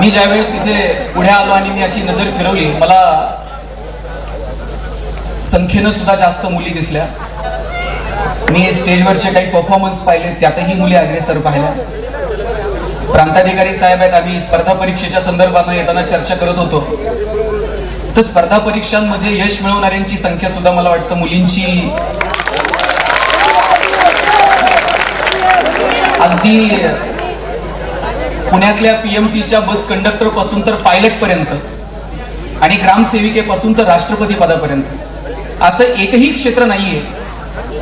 मी ज्यावेळेस इथे पुढे आलो आणि मी अशी नजर फिरवली मला संख्येनं सुद्धा जास्त मुली दिसल्या. मी स्टेजवरचे काही परफॉर्मन्स पाहिले त्यातही मुली अग्रेसर पाहिल्या. प्रांताधिकारी साहेब आहेत आम्ही स्पर्धा परीक्षेच्या संदर्भानं येताना चर्चा करत होतो. तर स्पर्धा परीक्षांमध्ये यश मिळवणाऱ्यांची संख्या सुद्धा मला वाटतं मुलींची अगदी पुण्यातल्या पीएमटीच्या बस कंडक्टरपासून तर पायलट पर्यंत आणि ग्रामसेविकेपासून तर राष्ट्रपती पदापर्यंत. असं एकही क्षेत्र नाहीये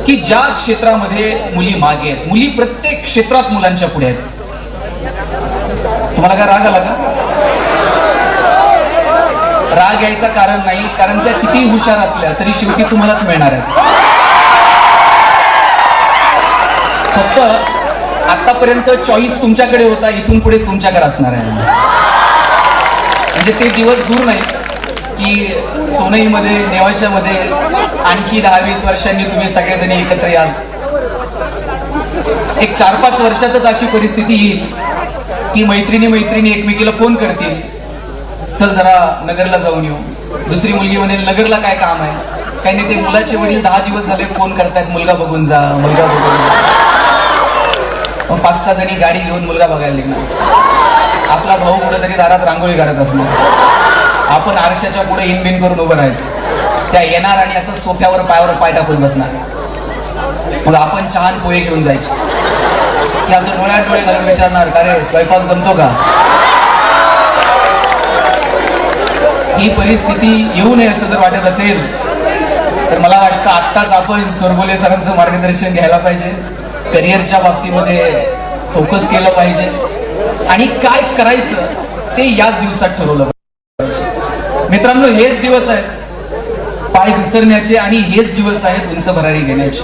की ज्या क्षेत्रामध्ये मुली मागे आहेत. मुली प्रत्येक क्षेत्रात मुलांच्या पुढे आहेत. तुम्हाला काय राग आला का? राग यायचं कारण नाही कारण त्या किती हुशार असल्या तरी शेवटी तुम्हालाच मिळणार आहेत. फक्त आतापर्यंत चॉईस तुमच्याकडे होता इथून पुढे तुमच्याकडे असणार आहे. म्हणजे ते दिवस दूर नाही की सोनईमध्ये नेवाशामध्ये आणखी दहा वीस वर्षांनी तुम्ही सगळेजणी एकत्र याल. एक चार पाच वर्षातच अशी परिस्थिती येईल की मैत्रिणी मैत्रिणी एकमेकीला फोन करतील चल जरा नगरला जाऊन येऊ. दुसरी मुलगी म्हणेल नगरला काय काम आहे? काही नाही ते मुलाचे वडील दहा दिवस झाले फोन करतायत मुलगा बघून जा मुलगा बघून जा. मग पाच सहा जणी गाडी घेऊन मुलगा बघायला निघणार. आपला भाऊ कुठेतरी दारात रांगोळी काढत असणार. आपण आरशाच्या पुढे इनबिन करून उभं राहायचं. त्या येणार आणि असं सोफ्यावर पायावर पाय टाकून बसणार. मग आपण चहान पोहे घेऊन जायचे. की असं डोळ्यात डोळे घालून विचारणार का रे स्वयंपाक जमतो का? ही परिस्थिती येऊ नये असं जर वाटत असेल तर मला वाटतं आत्ताच आपण चोरबोले सरांचं मार्गदर्शन घ्यायला पाहिजे. करिअरच्या बाबतीमध्ये फोकस केलं पाहिजे. आणि काय करायचं ते याच दिवसात ठरवलं पाहिजे. मित्रांनो हेच दिवस आहेत. पाय घसरण्याचे आणि हेच दिवस आहेत उंच भरारी घेण्याचे.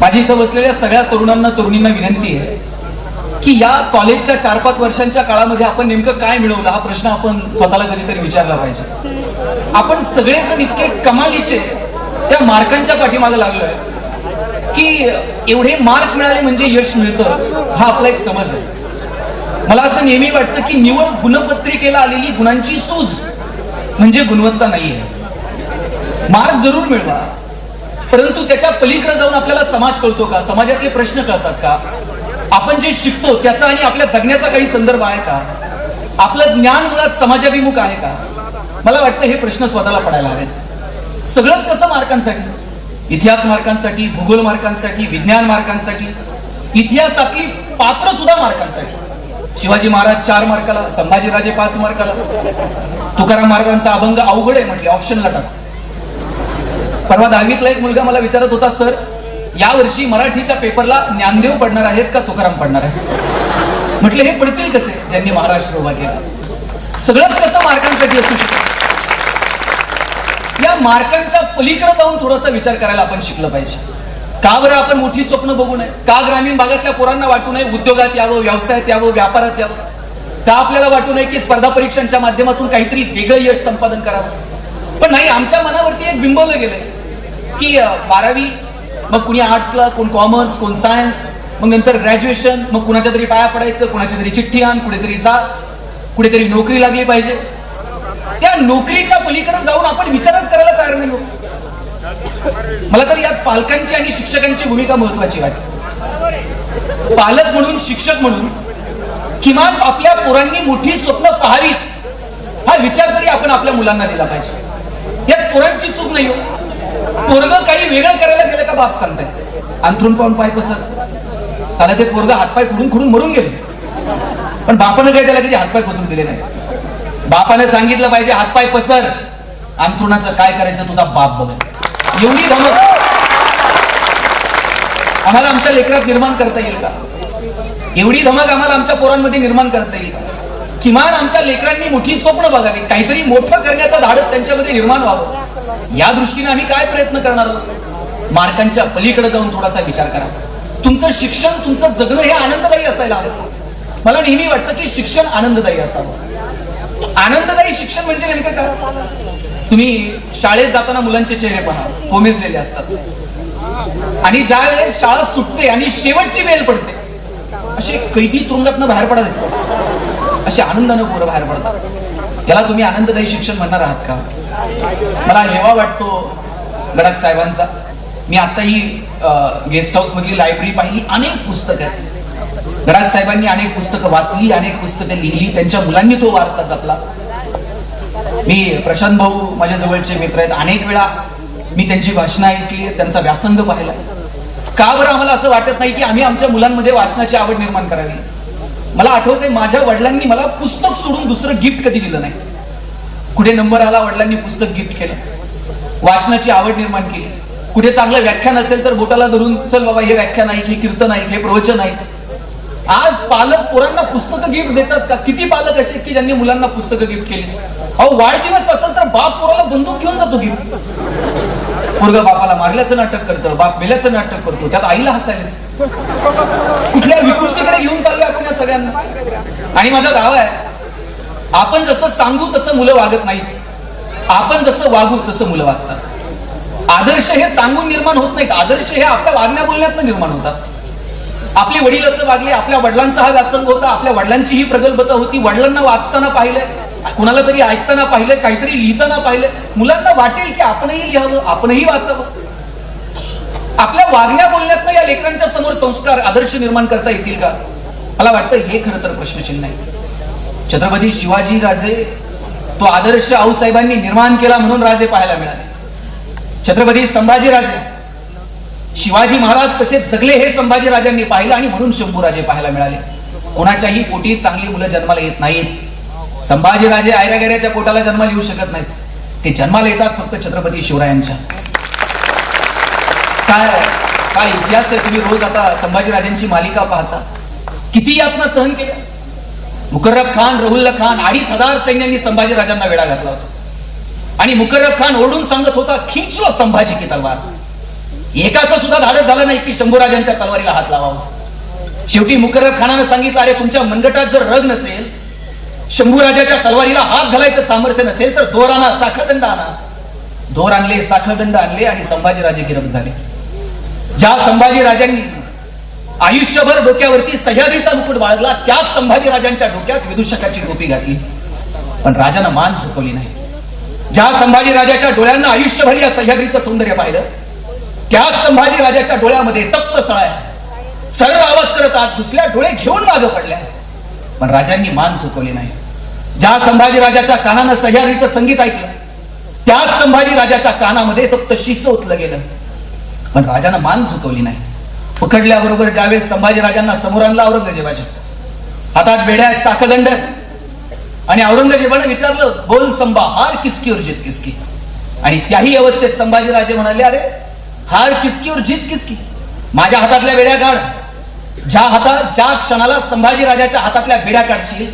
माझी इथं बसलेल्या सगळ्या तरुणांना तरुणींना विनंती आहे की या कॉलेजच्या चार पाच वर्षांच्या काळामध्ये आपण नेमकं काय मिळवलं हा प्रश्न आपण स्वतःला कधीतरी विचारला पाहिजे. आपण सगळेजण इतके कमालीचे त्या मार्कांच्या पाठीमागे लागलोय. की एवढे मार्क मिळाले म्हणजे यश मिळतं हा आपला एक समज आहे. मला असं नेहमी वाटतं की निवड गुणपत्रिकेला आलेली गुणांची सूज म्हणजे गुणवत्ता नाही आहे मार्क जरूर मिळवा परंतु त्याच्या पलीकडे जाऊन आपल्याला समाज कळतो का? समाजातले प्रश्न कळतात का? आपण जे शिकतो त्याचा आणि आपल्या जगण्याचा काही संदर्भ आहे का? आपलं ज्ञान मुळात समाजाभिमुख आहे का? मला वाटतं हे प्रश्न स्वतःला पडायला हवेत. सगळंच कसं मार्कांसाठी? इतिहास मार्कांसाठी भूगोल मार्कांसाठी विज्ञान मार्कांसाठी इतिहासातली पात्र सुद्धा मार्कांसाठी. शिवाजी महाराज चार मार्काला संभाजीराजे पाच मार्काला. तुकाराम महाराजांचा अभंग अवघड आहे म्हटले ऑप्शनला टाक. परवा दहावीतला एक मुलगा मला विचारत होता सर या वर्षी मराठीच्या पेपरला ज्ञानदेव पडणार आहेत का तुकाराम पडणार आहे म्हटले हे पडतील कसे? ज्यांनी महाराष्ट्र उभा केला. सगळंच कसं मार्कांसाठी असू शकतं. या मार्कांच्या पलीकडे जाऊन थोडासा विचार करायला आपण शिकलं पाहिजे. का बरं आपण मोठी स्वप्न बघू नये? का ग्रामीण भागातल्या पोरांना वाटू नये उद्योगात यावं व्यवसायात यावं व्यापारात यावं? का आपल्याला वाटू नये की स्पर्धा परीक्षांच्या माध्यमातून काहीतरी वेगळं यश संपादन करावं? पण नाही आमच्या मनावरती एक बिंबवलं गेलंय की बारावी मग कुणी आर्ट्सला कोण कॉमर्स कोण सायन्स मग नंतर ग्रॅज्युएशन मग कुणाच्या तरी पाया पडायचं कुणाच्या तरी चिठ्ठी आण कुठेतरी जा कुठेतरी नोकरी लागली पाहिजे. त्या नोकरीच्या पलीकडे जाऊन आपण विचारच करायला तयार नाही हो. मला तर यात पालकांची आणि शिक्षकांची भूमिका महत्वाची वाटते. पालक म्हणून शिक्षक म्हणून किमान आपल्या पोरांनी मोठी स्वप्न पाहावीत हा विचार तरी आपण आपल्या मुलांना दिला पाहिजे. यात पोरांची चूक नाही हो. पोरग काही वेगळं करायला गेलं का बाप सांगताय? अंथरून पाहून पाय पसर. साला ते पोरग हातपाय खुडून खुडून मरून गेले. पण बापानं काय त्याला कधी हातपाय पसरून दिले नाही? बापाने सांगितलं पाहिजे हातपाय पसर. अंथरुणाचं काय करायचं तुझा बाप बघ. एवढी धमक. आम्हाला आमच्या लेकरात निर्माण करता येईल का? एवढी धमक आम्हाला आमच्या पोरांमध्ये निर्माण करता येईल का? किमान आमच्या लेकरांनी मोठी स्वप्न बघावी. काहीतरी मोठं करण्याचा धाडस त्यांच्यामध्ये निर्माण व्हावं. या दृष्टीने आम्ही काय प्रयत्न करणार आहोत? मार्कांच्या पलीकडे जाऊन थोडासा विचार करा. तुमचं शिक्षण तुमचं जगणं हे आनंददायी असायला हवं. मला नेहमी वाटतं की शिक्षण आनंददायी असावं. आनंददायी शिक्षण म्हणजे नेमकं का तुम्ही शाळेत जाताना मुलांचे चेहरे पहा कोमेजलेले असतात. आणि ज्या वेळेस शाळा सुटते आणि शेवटची मेल पडते असे कैदी तुरुंगातनं बाहेर पडत येतो असे आनंदानं पोरं बाहेर पडतात. याला तुम्ही आनंददायी शिक्षण म्हणणार आहात का? मला हेवा वाटतो गडाख साहेबांचा. मी आताही गेस्ट हाऊस मधली लायब्ररी पाहिली अनेक पुस्तकं आहेत. गडाख साहेबांनी अनेक पुस्तकं वाचली अनेक पुस्तकं लिहिली त्यांच्या मुलांनी तो वारसा जपला. मी प्रशांत भाऊ माझ्या जवळचे मित्र आहेत. अनेक वेळा मी त्यांची भाषणं ऐकली त्यांचा व्यासंग पाहिला. का बरं आम्हाला असं वाटत नाही की आम्ही आमच्या मुलांमध्ये वाचनाची आवड निर्माण करावी? मला आठवते माझ्या वडिलांनी मला पुस्तक सोडून दुसरं गिफ्ट कधी दिलं नाही. कुठे नंबर आला वडिलांनी पुस्तक गिफ्ट केलं. वाचनाची आवड निर्माण केली. कुठे चांगलं व्याख्यान असेल तर बोटाला धरून चल बाबा हे व्याख्यान ऐक हे कीर्तन ऐक हे प्रवचन ऐक. आज पालक पोरांना पुस्तकं गिफ्ट देतात का? किती पालक असे की ज्यांनी मुलांना पुस्तकं गिफ्ट केली? अहो वाढदिवस असेल तर बाप पोराला बंदूक घेऊन जातो गिफ्ट पोरगा बापाला मारल्याचं नाटक करतं बाप मेल्याचं नाटक करतो त्यात आईला हसायला कुठल्या विकृतीकडे घेऊन चाललोय आपण या सगळ्यांना? आणि माझा दावा आहे आपण जसं सांगू तसं मुलं वागत नाहीत. आपण जसं वागू तसं मुलं वागतात. आदर्श हे सांगून निर्माण होत नाहीत. आदर्श हे आपल्या वागण्या बोलण्यात निर्माण होतात. आपले वडील असं वागले आपल्या वडिलांचा हा व्यासंग होता आपल्या वडिलांची ही प्रगल्भता होती. वडिलांना वाचताना पाहिलंय कुणाला तरी ऐकताना पाहिलंय काहीतरी लिहिताना पाहिलंय. मुलांना वाटेल की आपणही लिहावं आपणही वाचावं. आपल्या वागण्या बोलण्यातनं या लेकरांच्या समोर संस्कार आदर्श निर्माण करता येतील का? मला वाटतं हे खरं तर प्रश्नचिन्ह आहे. छत्रपती शिवाजी राजे तो आदर्श आऊसाहेबांनी निर्माण केला म्हणून राजे पाहायला मिळाले. छत्रपती संभाजी राजे शिवाजी महाराज कसे जगले हे संभाजी राजांनी पाहिलं आणि म्हणून शंभूराजे पाहायला मिळाले. कोणाच्याही पोटी चांगली मुलं जन्माला येत नाहीत. संभाजी राजे आयऱ्यागेऱ्याच्या पोटाला जन्माला येऊ शकत नाहीत. ते जन्माला येतात फक्त छत्रपती शिवरायांच्या. काय काय इतिहास आहे? तुम्ही रोज आता संभाजीराजांची मालिका पाहता. किती यातना सहन केल्या? मुकर्रब खान रहुल्ला खान अडीच हजार सैन्यांनी संभाजीराजांना वेळा घातला होता. आणि मुकर्रब खान ओरडून सांगत होता खिंचलो संभाजी की तलवार. एकाचं सुद्धा धाडस झालं नाही की शंभूराजांच्या तलवारीला हात लावावा. शेवटी मुकर्रब खानानं सांगितलं अरे तुमच्या मनगटात जर रग नसेल शंभूराजाच्या तलवारीला हात घालायचं सामर्थ्य नसेल तर दोर आणा साखळदंड आणा. दोर आणले साखळदंड आणले आणि संभाजीराजे गिरफ झाले. ज्या संभाजीराजांनी आयुष्यभर डोक्यावरती सह्याद्रीचा मुकुट बाळगला त्याच संभाजी राजांच्या डोक्यात विदूषकाची टोपी घातली. पण राजानं मान झुकवली नाही. ज्या संभाजीराजाच्या डोळ्यांना आयुष्यभर या सह्याद्रीचं सौंदर्य पाहिलं त्याच संभाजी राजाच्या डोळ्यामध्ये तप्त सळाय सरळ आवाज करत आज दुसऱ्या डोळे घेऊन मागं पडल्या. पण राजांनी मान झुकवली नाही. ज्या संभाजी राजाच्या कानानं सह्याद्रीचं संगीत ऐकलं त्याच संभाजी राजाच्या कानामध्ये फक्त शिस ओतलं गेलं. पण राजानं मान झुकवली नाही. पकडल्याबरोबर ज्यावेळेस संभाजी राजांना समोर आणला औरंगजेबाच्या. हातात बेड्या आहेत साखदंड आणि औरंगजेबानं विचारलं बोल संभा हार किसकी और किसकी? आणि त्याही अवस्थेत संभाजी राजे म्हणाले अरे हार किसकी और जीत किसकी? माझ्या हातातल्या वेड्या काढ ज्या हातात ज्या क्षणाला संभाजी राजाच्या हातातल्या बेड्या काढशील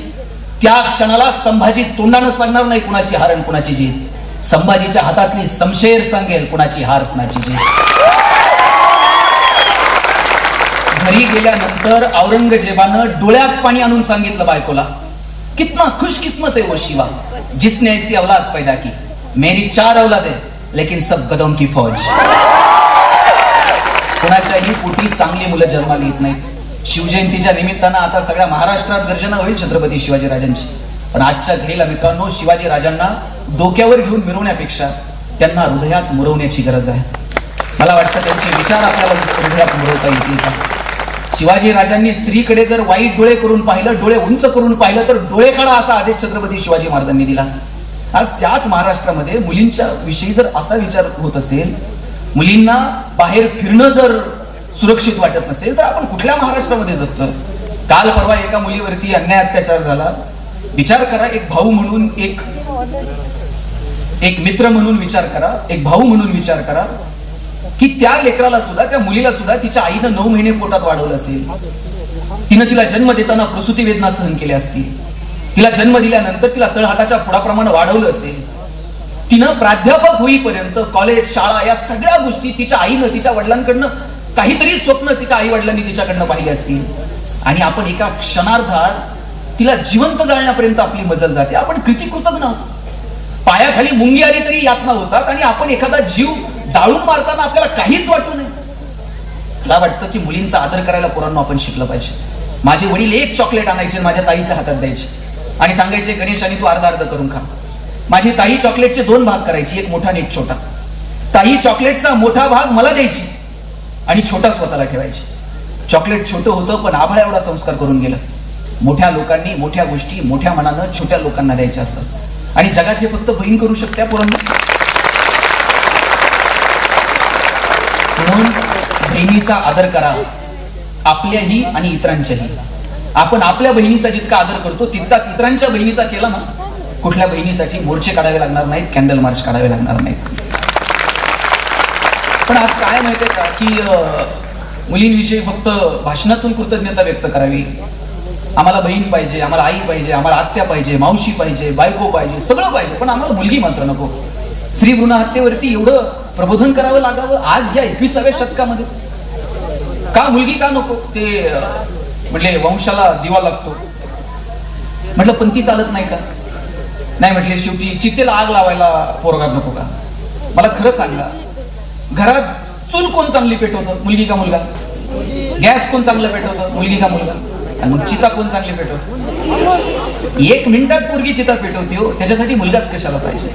त्या क्षणाला संभाजी तोंडानं सांगणार नाही कुणाची हार आणि कुणाची जीत. संभाजीच्या हातातली समशेर सांगेल कुणाची हार कुणाची जीत. घरी गेल्यानंतर औरंगजेबानं डोळ्यात पाणी आणून सांगितलं बायकोला कितना खुश किस्मत है वो शिवा. जिसने ऐसी औलाद पैदा की. मेरी चार औलाद है लेकिन सब गदों की फौज. कोणाच्याही पोटी चांगली मुलं जन्माला येत नाहीत. शिवजयंतीच्या निमित्तानं आता सगळ्या महाराष्ट्रात गर्जना होईल छत्रपती शिवाजी राजांची पण आजच्या घडीला मित्रांनो शिवाजी राजांना डोक्यावर घेऊन मिरवण्यापेक्षा त्यांना हृदयात मुरवण्याची गरज आहे. मला वाटतं त्यांचे विचार आपल्याला हृदयात मुरवता येतील का? शिवाजी राजांनी स्त्रीकडे जर वाईट डोळे करून पाहिलं डोळे उंच करून पाहिलं तर डोळे काढा असा आदेश छत्रपती शिवाजी महाराजांनी दिला. आज त्याच महाराष्ट्रामध्ये मुलींच्या विषयी जर असा विचार होत असेल मुलींना बाहेर फिरणं जर सुरक्षित वाटत नसेल तर आपण कुठल्या महाराष्ट्रामध्ये जगतोय? काल परवा एका मुलीवरती अन्याय अत्याचार झाला. विचार करा एक भाऊ म्हणून एक एक मित्र म्हणून विचार करा एक भाऊ म्हणून विचार करा की त्या लेकराला सुद्धा त्या मुलीला सुद्धा तिच्या आईनं नऊ महिने पोटात वाढवलं असेल. तिनं तिला जन्म देताना प्रसूती वेदना सहन केल्या असतील. तिला जन्म दिल्यानंतर तिला तळहाताच्या फुडाप्रमाणे वाढवलं असेल. तिनं प्राध्यापक होईपर्यंत कॉलेज शाळा या सगळ्या गोष्टी तिच्या आईनं तिच्या वडिलांकडनं काहीतरी स्वप्न तिच्या आई वडिलांनी तिच्याकडनं पाहिली असतील. आणि आपण एका क्षणार्धात तिला जिवंत जाळण्यापर्यंत आपली मजल जाते. आपण किती कृतज्ञ आहोत. पायाखाली मुंगी आली तरी यातना होतात आणि आपण एखादा जीव जाळून मारताना आपल्याला काहीच वाटू नये. मला वाटतं की मुलींचा आदर करायला पोरांना आपण शिकलं पाहिजे. माझे वडील एक चॉकलेट आणायचे आणि माझ्या ताईच्या हातात द्यायचे. आणि सांगायचे गणेश आणि तू अर्धा अर्ध करून खा. माझी ताई चॉकलेटचे दोन भाग करायची एक मोठा आणि एक छोटा. ताई चॉकलेटचा मोठा भाग मला द्यायची आणि छोटा स्वतःला ठेवायची. चॉकलेट छोटं होतं पण आभाळ एवढा संस्कार करून गेलं. मोठ्या लोकांनी मोठ्या गोष्टी मोठ्या मनानं छोट्या लोकांना द्यायच्या असतात. आणि जगात हे फक्त बहीण करू शकत्या पोरांना. म्हणून बहिणीचा आदर करा. आपल्याही आणि इतरांच्याही. आपण आपल्या बहिणीचा जितका आदर करतो तितकाच इतरांच्या बहिणीचा केला ना. कुठल्या बहिणीसाठी मोर्चे काढावे लागणार नाहीत कॅन्डल मार्च काढावे लागणार नाहीत. पण आज काय माहितीये का की मुलींविषयी फक्त भाषणातून कृतज्ञता व्यक्त करावी. आम्हाला बहीण पाहिजे आम्हाला आई पाहिजे आम्हाला आत्या पाहिजे मावशी पाहिजे बायको पाहिजे सगळं पाहिजे पण आम्हाला मुलगी मात्र नको. स्त्री भ्रूण हत्येवरती एवढं प्रबोधन करावं लागावं आज या एकविसाव्या शतकामध्ये? का मुलगी का नको? ते म्हटले वंशाला दिवा लागतो. म्हटलं पण ती चालत नाही का? नाही म्हटले शेवटी चितेला आग लावायला पोरगा नको का? मला खरं सांगा घरात चूल कोण चांगली पेटवतं? मुलगी का मुलगा? गॅस कोण चांगलं पेटवतं? मुलगी का मुलगा? आणि मग चिता कोण चांगली पेटवतं? एक मिनिटात पोरगी चिता पेटवते हो त्याच्यासाठी मुलगाच कशाला पाहिजे?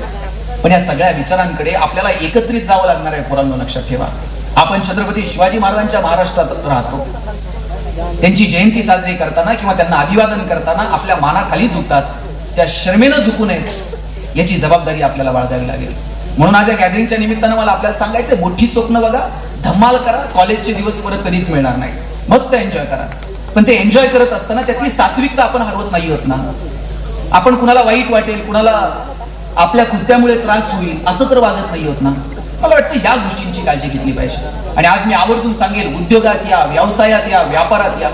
पण या सगळ्या विचारांकडे आपल्याला एकत्रित जावं लागणार आहे पोरांनो लक्षात ठेवा. आपण छत्रपती शिवाजी महाराजांच्या महाराष्ट्रात राहतो. त्यांची जयंती साजरी करताना किंवा त्यांना अभिवादन करताना आपल्या मानाखाली झुकतात. त्या शर्मेनं झुकू नये याची जबाबदारी आपल्याला बाळगावी लागेल. म्हणून आज या गॅदरिंगच्या निमित्तानं मला आपल्याला सांगायचं मोठी स्वप्न बघा धम्माल करा कॉलेजचे दिवस परत कधीच मिळणार नाही. मस्त एन्जॉय करा. पण ते एन्जॉय करत असताना त्यातली सात्विकता आपण हरवत नाही होत ना. आपण कुणाला वाईट वाटेल कुणाला आपल्या कृत्यामुळे त्रास होईल असं तर वागत नाही होत ना. मला वाटतं या गोष्टींची काळजी घेतली पाहिजे. आणि आज मी आवर्जून सांगेल उद्योगात या व्यवसायात या व्यापारात या.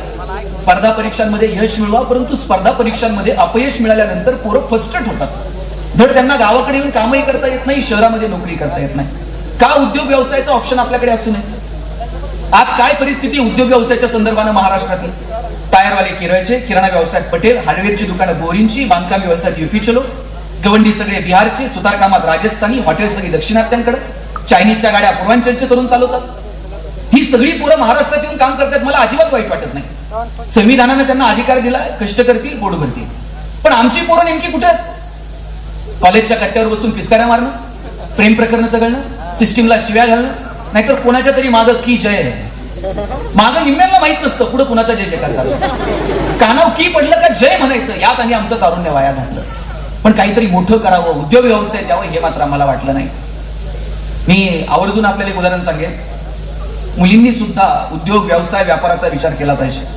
स्पर्धा परीक्षांमध्ये यश मिळवा परंतु स्पर्धा परीक्षांमध्ये अपयश मिळाल्यानंतर पोरं फस्टट होतात. धड त्यांना गावाकडे येऊन कामही करता येत नाही शहरामध्ये नोकरी करता येत नाही. का उद्योग व्यवसायाचा ऑप्शन आपल्याकडे असू नये? आज काय परिस्थिती उद्योग व्यवसायाच्या संदर्भानं महाराष्ट्रातली? टायरवाले केरळचे किराणा व्यवसायात पटेल हार्डवेअरची दुकानं बोरींची बांधकाम व्यवसायात युपी चलो गवंडी सगळे बिहारचे सुतारकामात राजस्थानी हॉटेल सगळी दक्षिणात्यांकडे चायनीजच्या गाड्या पूर्वांचलचे तरुण चालवतात. ही सगळी पोरं महाराष्ट्रात येऊन काम करतात मला अजिबात वाईट वाटत नाही. संविधानानं त्यांना अधिकार दिला कष्ट करतील पोट भरतील. पण आमची पोरं नेमकी कुठे आहेत? कॉलेजच्या कट्ट्यावर बसून पिचकाऱ्या मारणं प्रेम प्रकरण चघळणं सिस्टीमला शिव्या घालणं नाहीतर कोणाच्या तरी माग की जय आहे? माग निम्म्याला माहीत नसतं पुढे कुणाचा जय जयकार झाला कानाव की पडलं का जय म्हणायचं यात आम्ही आमचं तारुण्य वाया घातलं. पण काहीतरी मोठं करावं उद्योग व्यवसाय द्यावं हे मात्र आम्हाला वाटलं नाही. मी आवर्जून आपल्याला एक उदाहरण सांगेन. मुलींनी सुद्धा उद्योग व्यवसाय व्यापाराचा विचार केला पाहिजे.